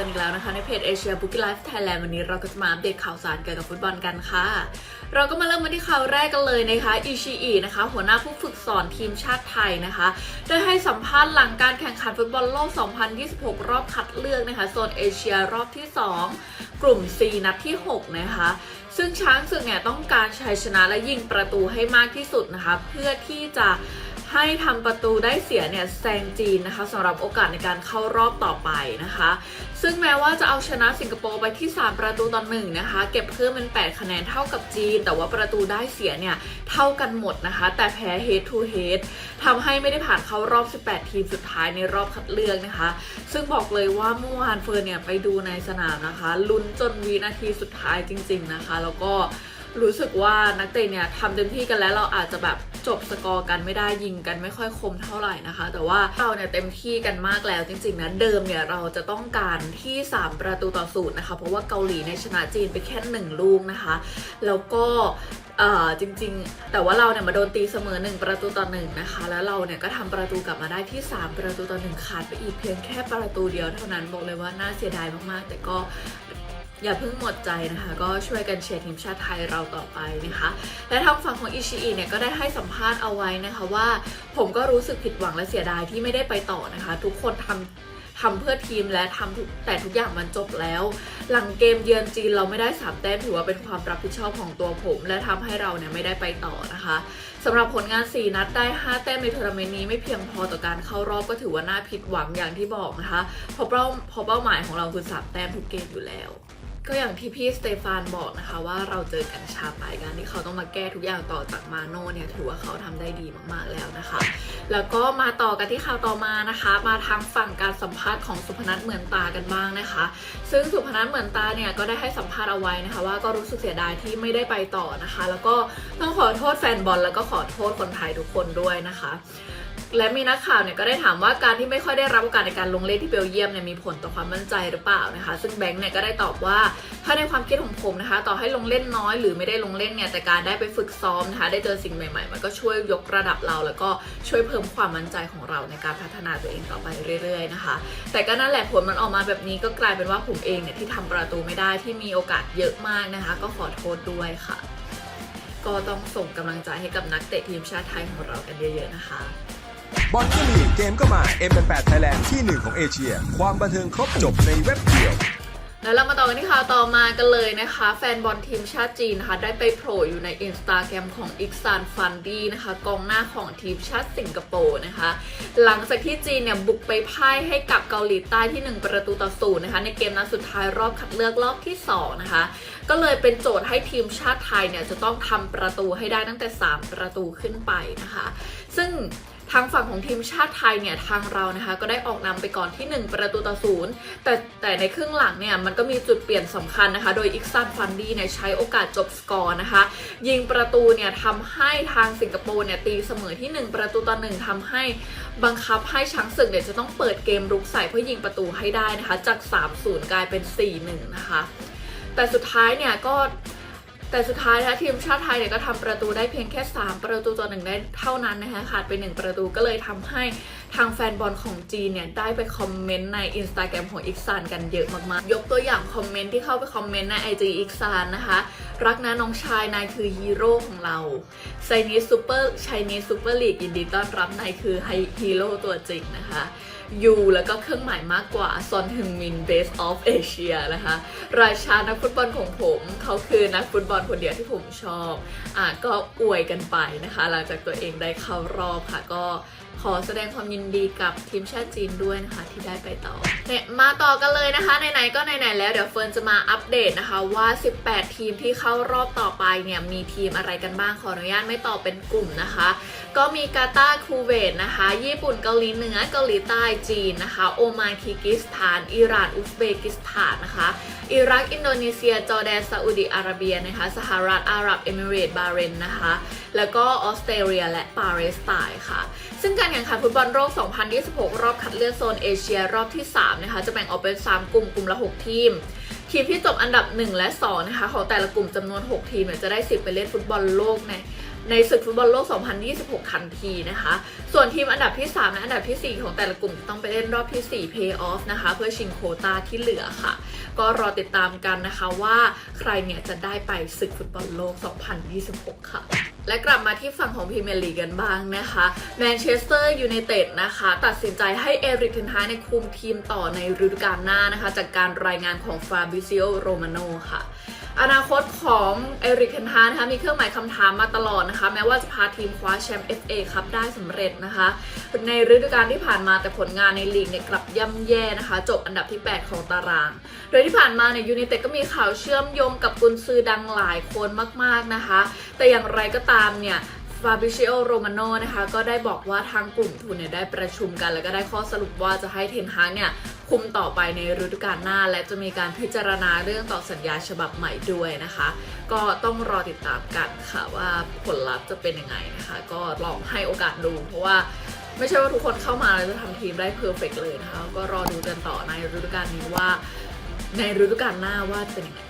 ินอีกแล้วนะคะในเพจเอเชียบุก i ไลฟ์ไทยแลนด์วันนี้เราก็จะมาอัปเดตข่าวสารเกี่ยวกับฟุตบอลกันค่ะ เราก็มาเริ่มกันที่ข่าวแรกกันเลยนะคะอิชิอินะคะ หัวหน้าผู้ฝึกสอนทีมชาติไทยนะคะได้ให้สัมภาษณ์หลังการแข่งขันฟุตบอลโลก 2026 รอบคัดเลือกนะคะโซนเอเชียรอบที่ 2 กลุ่ม C นัดที่ 6 นะคะซึ่งช้างศึกเนี่ยต้องการชัยชนะและยิงประตูให้มากที่สุดนะคะเพื่อที่จะ ให้ทำประตูได้เสียเนี่ยแซงจีนนะคะสำหรับโอกาสในการเข้ารอบต่อไปนะคะ ซึ่งแม้ว่าจะเอาชนะสิงคโปร์ไปที่ 3 ประตูต่อหนึ่งนะคะ เก็บเพิ่มเป็น 8 คะแนนเท่ากับจีน แต่ว่าประตูได้เสียเนี่ยเท่ากันหมดนะคะ แต่แพ้ head to head ทำให้ไม่ได้ผ่านเข้ารอบ 18 ทีมสุดท้ายในรอบคัดเลือกนะคะ ซึ่งบอกเลยว่าเมื่อวานเฟิร์นเนี่ยไปดูในสนามนะคะลุ้นจนวินาทีสุดท้ายจริง ๆนะคะ แล้วก็รู้สึกว่านักเตะเนี่ยทำเต็มที่กันแล้วเราอาจจะแบบ จบสกอร์กันไม่ได้ยิงกันไม่ค่อยคมเท่าไหร่นะคะ แต่ว่าเราเนี่ยเต็มที่กันมากแล้วจริงๆนะเดิมเนี่ยเราจะต้องการที่ 3 ประตูต่อศูนย์นะคะเพราะว่าเกาหลีในชนะจีนไปแค่หนึ่งลูกนะคะ แล้วก็เอ่อจริงๆ แต่ว่าเราเนี่ยมาโดนตีเสมอ 1 ประตูต่อหนึ่งนะคะ แล้วเราเนี่ยก็ทำประตูกลับมาได้ที่ 3 ประตูต่อหนึ่งขาดไปอีกเพียงแค่ประตูเดียวเท่านั้นบอกเลยว่าน่าเสียดายมากๆ แต่ก็ อย่าเพิ่งหมดใจนะคะ ก็ช่วยกันเชียร์ทีมชาติไทยเราต่อไปนะคะ และทางฝั่งของอิชิอิเนี่ยก็ได้ให้สัมภาษณ์เอาไว้นะคะว่า ผมก็รู้สึกผิดหวังและเสียดายที่ไม่ได้ไปต่อนะคะ ทุกคนทำทำเพื่อทีมและทำทุกแต่ทุกอย่างมันจบแล้ว หลังเกมเยือนจีนเราไม่ได้สามแต้มถือว่าเป็นความรับผิดชอบของตัวผม และทำให้เราเนี่ยไม่ได้ไปต่อนะคะสำหรับผลงาน 4 นัดได้ 5 แต้มในทัวร์นาเมนต์นี้ไม่เพียงพอต่อการเข้ารอบก็ถือว่าน่าผิดหวังอย่างที่บอกนะคะเพราะเป้าเพราะเป้าหมายของเราคือสามแต้มทุกเกมอยู่แล้ว ก็อย่างที่พี่สเตฟานบอกนะคะว่าเราเจอกันชาไปการที่เขาต้องมาแก้ทุกอย่างต่อจากมาโน่เนี่ยถือว่าเขาทำได้ดีมากๆแล้วนะคะ แล้วก็มาต่อกันที่ข่าวต่อมานะคะ มาทางฝั่งการสัมภาษณ์ของสุพนัทเหมือนตากันบ้างนะคะ ซึ่งสุพนัทเหมือนตาเนี่ยก็ได้ให้สัมภาษณ์เอาไว้นะคะ ว่าก็รู้สึกเสียดายที่ไม่ได้ไปต่อนะคะ แล้วก็ต้องขอโทษแฟนบอลแล้วก็ขอโทษคนไทยทุกคนด้วยนะคะ และมีนักข่าวเนี่ยก็ได้ถามว่าการที่ไม่ค่อยได้รับโอกาสในการลงเล่นที่เบลเยียมเนี่ยมีผลต่อความมั่นใจหรือเปล่านะคะ ซึ่งแบงค์เนี่ยก็ได้ตอบว่า ถ้าในความคิดของผมนะคะ ต่อให้ลงเล่นน้อยหรือไม่ได้ลงเล่นเนี่ยแต่การได้ไปฝึกซ้อมนะคะได้เจอสิ่งใหม่ๆ มันก็ช่วยยกระดับเรา แล้วก็ช่วยเพิ่มความมั่นใจของเราในการพัฒนาตัวเองต่อไปเรื่อยๆนะคะ แต่ก็นั่นแหละผลมันออกมาแบบนี้ก็กลายเป็นว่าผมเองเนี่ยที่ทำประตูไม่ได้ที่มีโอกาสเยอะมากนะคะ ก็ขอโทษด้วยค่ะ ก็ต้องส่งกำลังใจให้กับนักเตะทีมชาติไทยของเรากันเยอะๆนะคะ บอลก็มีเกมก็มา M8 Thailand ที่หนึ่งของเอเชีย ความบันเทิงครบจบในเว็บเดียวแล้วเรามาต่อกันที่ข่าวต่อมากันเลยนะคะ แฟนบอลทีมชาติจีนนะคะ ได้ไปโผล่อยู่ในอินสตาแกรมของอิกซานฟันดีนะคะ กองหน้าของทีมชาติสิงคโปร์นะคะ หลังจากที่จีนเนี่ย บุกไปพ่ายให้กับเกาหลีใต้ที่ 1 ประตูต่อศูนย์นะคะ ในเกมนัดสุดท้ายรอบคัดเลือกรอบที่ 2 นะคะ ก็เลยเป็นโจทย์ให้ทีมชาติไทยเนี่ย จะต้องทำประตูให้ได้ตั้งแต่ 3 ประตูขึ้นไปนะคะ ซึ่ง ทางฝั่งของทีมชาติไทยเนี่ยทางเรานะคะก็ได้ออกนำไปก่อนที่ 1 ประตูต่อศูนย์แต่แต่ในครึ่งหลังเนี่ยมันก็มีจุดเปลี่ยนสำคัญนะคะ โดยอิกซันฟันดีเนี่ยใช้โอกาสจบสกอร์นะคะ ยิงประตูเนี่ยทำให้ทางสิงคโปร์เนี่ยตีเสมอที่ 1 ประตูต่อหนึ่งทำให้บังคับให้ช้างศึกเนี่ยจะต้องเปิดเกมรุกใส่เพื่อยิงประตูให้ได้นะคะ จาก 3-0 กลายเป็น 4-1 นะคะ แต่สุดท้ายเนี่ยก็ แต่สุดท้ายนะคะทีมชาติไทยเนี่ยก็ทำประตูได้เพียงแค่ 3 ประตูต่อหนึ่งได้เท่านั้นนะคะขาดไป 1 ประตูก็เลยทำให้ทางแฟนบอลของจีนเนี่ยได้ไปคอมเมนต์ในอินสตาแกรมของอิกซานกันเยอะมากๆ ยกตัวอย่างคอมเมนต์ที่เข้าไปคอมเมนต์ใน IG อิกซานนะคะ รักนะน้องชายนายคือฮีโร่ของเราไชนีซูเปอร์ไชนีซูเปอร์ลีกยินดีต้อนรับนายคือฮีโร่ตัวจริงนะคะ ยูแล้วก็เครื่องหมายมากกว่า ซอนฮึงมิน Best of Asia นะคะ ราชานักฟุตบอลของผมเขาคือนักฟุตบอลคนเดียวที่ผมชอบอะก็อวยกันไปนะคะ หลังจากตัวเองได้เข้ารอบค่ะ ก็ขอแสดงความยินดีกับทีมชาติจีนด้วยนะคะ ที่ได้ไปต่อเนี่ยมาต่อกันเลยนะคะ ไหนๆก็ไหนๆแล้วเดี๋ยวเฟิร์นจะมาอัปเดตนะคะว่า 18 ทีมที่เข้ารอบต่อไปเนี่ยมีทีมอะไรกันบ้างขออนุญาตไม่ตอบเป็นกลุ่มนะคะ ก็มีกาตาร์คูเวตนะคะ ญี่ปุ่นเกาหลีเหนือเกาหลีใต้จีนนะคะ โอมานคีกิสถาน อิหร่าน อุซเบกิสถานนะคะ อิรัก อินโดนีเซีย จอร์แดน ซาอุดิอาระเบียนะคะ สหรัฐ อาหรับ เอมิเรต บาเรนนะคะ แล้วก็ออสเตรเลีย และปาเลสไตน์ค่ะ ซึ่งการแข่งขันฟุตบอลโลก 2026 รอบคัดเลือกโซนเอเชียรอบที่ 3 นะคะ จะแบ่งออกเป็น 3 กลุ่ม กลุ่มละ 6 ทีมทีมที่จบอันดับ 1 และ 2 นะคะ ของแต่ละกลุ่มจำนวน 6 ทีมจะได้สิทธิ์ไปเล่นฟุตบอลโลกใน ในศึกฟุตบอลโลก 2026 ทันทีนะคะ ส่วนทีมอันดับที่ 3 และอันดับทีสี่4 ของแต่ละกลุ่มต้องไปเล่นรอบที่ 4 Play Off นะคะ เพื่อชิงโคตาที่เหลือค่ะ ก็รอติดตามกันนะคะว่าใครเนี่ยจะได้ไปศึกฟุตบอลโลก 2026 ค่ะและกลับมาที่ฝั่งของพรีเมียร์ลีกกันบ้างนะคะแมนเชสเตอร์ยูไนเต็ดนะคะ ตัดสินใจให้เอริกเทนฮาในคุมทีมต่อในฤดูกาลหน้านะคะ จากการรายงานของฟาบิซิโอโรมาโนค่ะอนาคตของเอริกเทนฮานะคะมีเครื่องหมายคำถามมาตลอดนะคะ แม้ว่าจะพาทีมคว้าแชมป์ FA ครับได้สำเร็จนะคะ ในฤดูกาลที่ผ่านมาแต่ผลงานในลีกเนี่ยกลับย่ำแย่นะคะ จบอันดับที่ 8 ของตาราง โดยที่ผ่านมาเนี่ยยูไนเต็ดก็มีข่าวเชื่อมโยงกับกุนซือดังหลายคนมากๆนะคะ แต่อย่างไรก็ตามเนี่ยฟาบ i ิ i โอโรมาโนนะคะก็ได้บอกว่าทางกลุ่มทุนเนี่ยได้ประชุมกัน แล้วก็ได้ข้อสรุปว่าจะให้เทนฮากเนี่ยคุมต่อไปในฤดูกาลหน้า และจะมีการพิจารณาเรื่องต่อสัญญาฉบับใหม่ด้วยนะคะ ก็ต้องรอติดตามกันค่ะว่าผลลัพธ์จะเป็นยังไงนะคะ ก็ลองให้โอกาสดูเพราะว่าไม่ใช่ว่าทุกคนเข้ามาแล้วจะทำทีมได้เพอร์เฟกเลยนะคะก็รอดูกันต่อในฤดูกาลนี้ว่า ในฤดูกาลหน้าว่าจะเป็นยังไง